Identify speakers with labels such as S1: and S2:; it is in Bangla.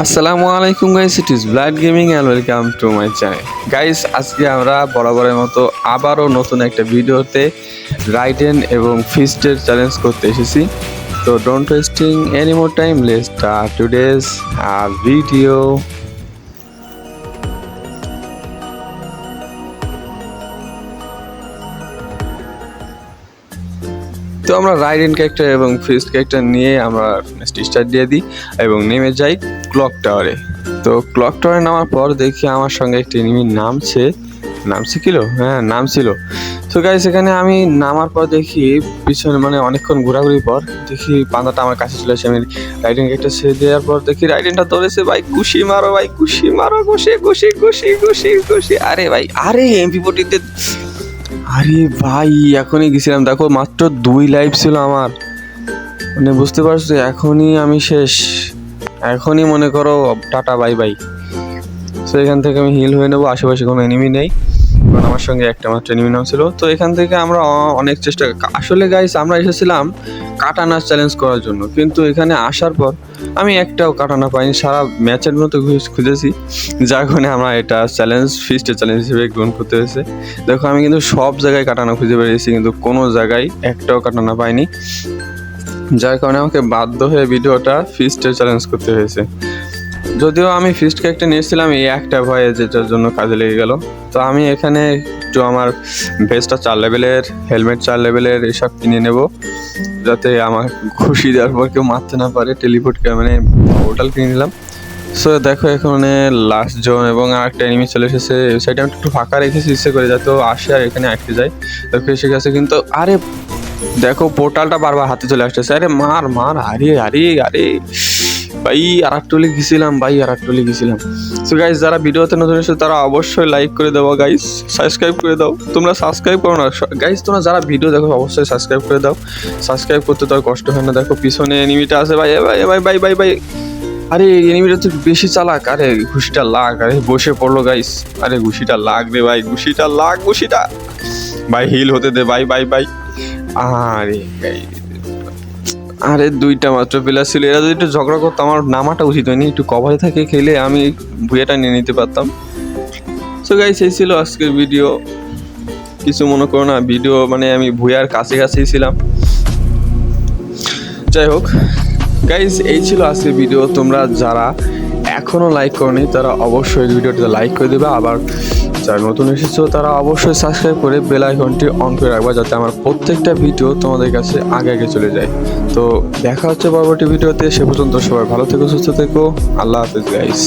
S1: আসসালামু আলাইকুম guys it is Blood Gaming and welcome to my channel guys, আজকে আমরা বরাবরের মতো আবারও নতুন একটা ভিডিওতে রাইডেন এবং ফিস্টের চ্যালেঞ্জ করতে এসেছি। তো don't wasting any more time let's start today's R video তো আমরা রাইডেন ক্যারেক্টার এবং ফিস্ট ক্যারেক্টার নিয়ে আমরা স্টার্ট দিয়ে দিই এবং নেমে যাই ক্লক টাওয়ারে। তো ক্লক টাওয়ারে নামার পর দেখি আমার সঙ্গে একটি এনিমি নামছে। নামছে কিল? হ্যাঁ নামছিল। তো গাই সেখানে আমি নামার পর দেখি পিছনে মানে অনেকক্ষণ ঘোরাঘুরির পর দেখি পান্দাটা আমার কাছে চলে আসে। আমি রাইডিং একটা ছেড়ে দেওয়ার পর দেখি রাইডিংটা ধরেছে ভাই খুশি মারো, ভাই খুশি মারো খুশি খুশি খুশি খুশি খুশি আরে ভাই, আরে এমপি ফোর্টিতে আরে ভাই, এখনই গেছিলাম। দেখো, মাত্র দুই লাইফ ছিল আমার। মানে বুঝতে পারছ এখনই আমি শেষ। এখনই মনে করো, টাটা বাই বাই তো এখান থেকে আমি হিল হয়ে নেব। আশেপাশে কোনো এনিমি নেই। কারণ আমার সঙ্গে একটা মাত্র এনিমি নাম ছিল। তো এখান থেকে আমরা অনেক চেষ্টা আসলে গাইস আমরা এসেছিলাম কাটানা চ্যালেঞ্জ করার জন্য। কিন্তু এখানে আসার পর আমি একটাও কাটানা পাইনি, সারা ম্যাচের মতো খুঁজেছি। যার কারণে আমরা এটা চ্যালেঞ্জ ফিস্টের চ্যালেঞ্জ হিসেবে গ্রহণ করতে হয়েছে। দেখো, আমি কিন্তু সব জায়গায় কাটানা খুঁজে বেরিয়েছি, কিন্তু কোনো জায়গায় একটাও কাটানা পাইনি। যার কারণে আমাকে বাধ্য হয়ে ভিডিওটা ফিস্টে চ্যালেঞ্জ করতে হয়েছে। যদিও আমি ফিস্ট ক্যারেক্টার নিয়েছিলাম, এই একটা ভয়ে যেটার জন্য কাজে লেগে গেল। তো আমি এখানে একটু আমার ভেস্টটা চার লেভেলের হেলমেট চার লেভেলের এসব কিনে নেব, যাতে আমার খুশি দেওয়ার পর কেউ মারতে না পারে টেলিপোর্ট মানে পোর্টাল কিনে নিলাম। সো দেখো এখানে লাস্ট জোন এবং আর একটা এনিমি চলে এসেছে সাইডে আমি একটু ফাঁকা রেখেছি, ইচ্ছে করে যাতে ও আসে আর এখানে আটকে যায়। দেখো এসে গেছে কিন্তু, আরে, দেখো পোর্টালটা বারবার হাতে চলে আসতেছে, আরে মার মার আরে আরে আরে ভাই আর একটুলি গেছিলাম ভাই আর একটুলি গেছিলাম। সো গাইস যারা ভিডিওতে নতুন এসে তারা অবশ্যই লাইক করে দেবো গাইস সাবস্ক্রাইব করে দাও। তোমরা সাবস্ক্রাইব করো না গাইস তোমরা যারা ভিডিও দেখো অবশ্যই সাবস্ক্রাইব করে দাও। সাবস্ক্রাইব করতে তো আর কষ্ট হয় না দেখো পিছনে এনিমিটা আছে ভাই ভাই ভাই ভাই ভাই ভাই। আরে এনিমিটা তো বেশি চালাক। আরে ঘুষিটা লাগ আরে বসে পড়ল গাইস আরে ঘুষিটা লাগ রে ভাই ঘুষিটা লাগ ঘুষিটা। ভাই হিল হতে দে ভাই ভাই ভাই। আরে guys, আরে দুইটা মাত্র প্লেয়ার ছিল। এরা যদি একটু ঝগড়া করতো, আমার নামাটা উচিত হয়নি। একটু কভারে থাকে খেলে আমি ভুয়েটা নিয়ে নিতে পারতাম। সো গাইস এই ছিল আজকের ভিডিও কিছু মনে করো না ভিডিও মানে আমি ভুয়ার কাছে কাছেই ছিলাম। যাই হোক গাইস এই ছিল আজকের ভিডিও তোমরা যারা এখনও লাইক করনি, তারা অবশ্যই ভিডিওটিতে লাইক করে দেবে। আবার যারা নতুন এসেছ, তারা অবশ্যই সাবস্ক্রাইব করে বেল আইকনটি অন করে রাখবা যাতে আমার প্রত্যেকটা ভিডিও তোমাদের কাছে আগে আগে চলে যায়। তো দেখা হচ্ছে পরবর্তী ভিডিওতে সে পর্যন্ত সবাই ভালো থেকো, সুস্থ থেকো, আল্লাহ হাফেজ গাইস